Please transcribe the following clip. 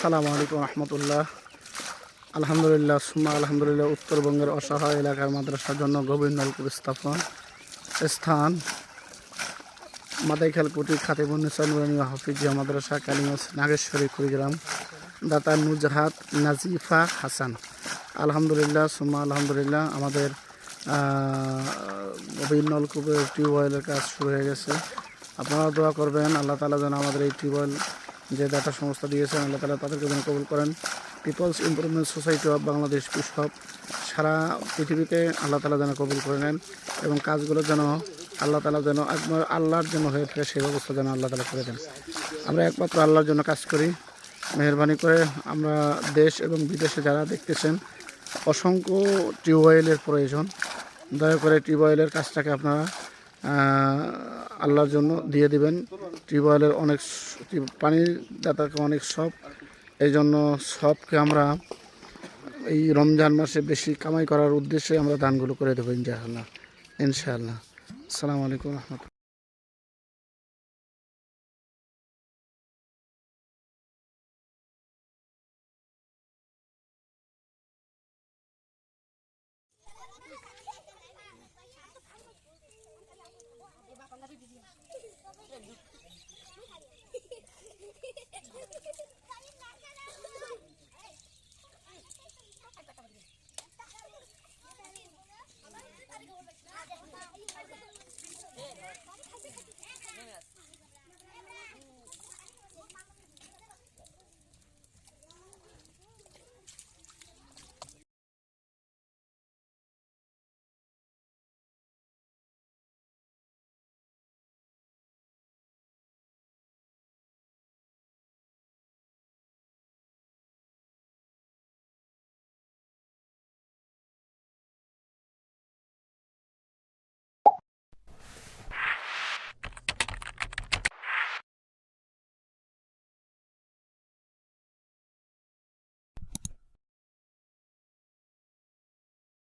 সালামু আলাইকুম রহমতুল্লাহ। আলহামদুলিল্লাহ, সুম্মা আলহামদুলিল্লাহ, উত্তরবঙ্গের অসহায় এলাকার মাদ্রাসার জন্য গভীর নলকূপ স্থাপন স্থান মাদাইখাল কুটি খাতিবুন্নেসা নুরানিয়া হাফিজিয়া মাদ্রাসা কালিমাস নাগেশ্বরী, কুড়িগ্রাম। দাতা নুজহাত নাজিফা হাসান। আলহামদুলিল্লাহ, সুম্মা আলহামদুলিল্লাহ, আমাদের গভীর নলকূপের টিউবওয়েলের কাজ শুরু হয়ে গেছে। আপনারা দোয়া করবেন, আল্লাহ তালা যেন আমাদের এই টিউবওয়েল যে দাতা সংস্থা দিয়েছেন আল্লাহ তালা তাদেরকে যেন কবুল করেন। People's improvement society of Bangladesh পিসব সারা পৃথিবীতে আল্লাহ তালা যেন কবুল করে নেন এবং কাজগুলো যেন আল্লাহ তালা যেন একবার আল্লাহর জন্য হয়ে থাকে, সেই ব্যবস্থা যেন আল্লাহ তালা করে দেন। আমরা একমাত্র আল্লাহর জন্য কাজ করি। মেহরবানি করে আমরা দেশ এবং বিদেশে যারা দেখতেছেন, অসংখ্য টিউবওয়েলের প্রয়োজন। দয়া করে টিউবওয়েলের কাজটাকে আপনারা আল্লাহর জন্য দিয়ে দিবেন। টিউবওয়েলের অনেক পানির দাতাকে অনেক সব। এই জন্য সবকে আমরা এই রমজান মাসে বেশি কামাই করার উদ্দেশ্যে আমরা দানগুলো করে দেবো ইনশাআল্লাহ। ইনশাআল্লাহ। আসসালামু আলাইকুম রহমতুল্লাহ।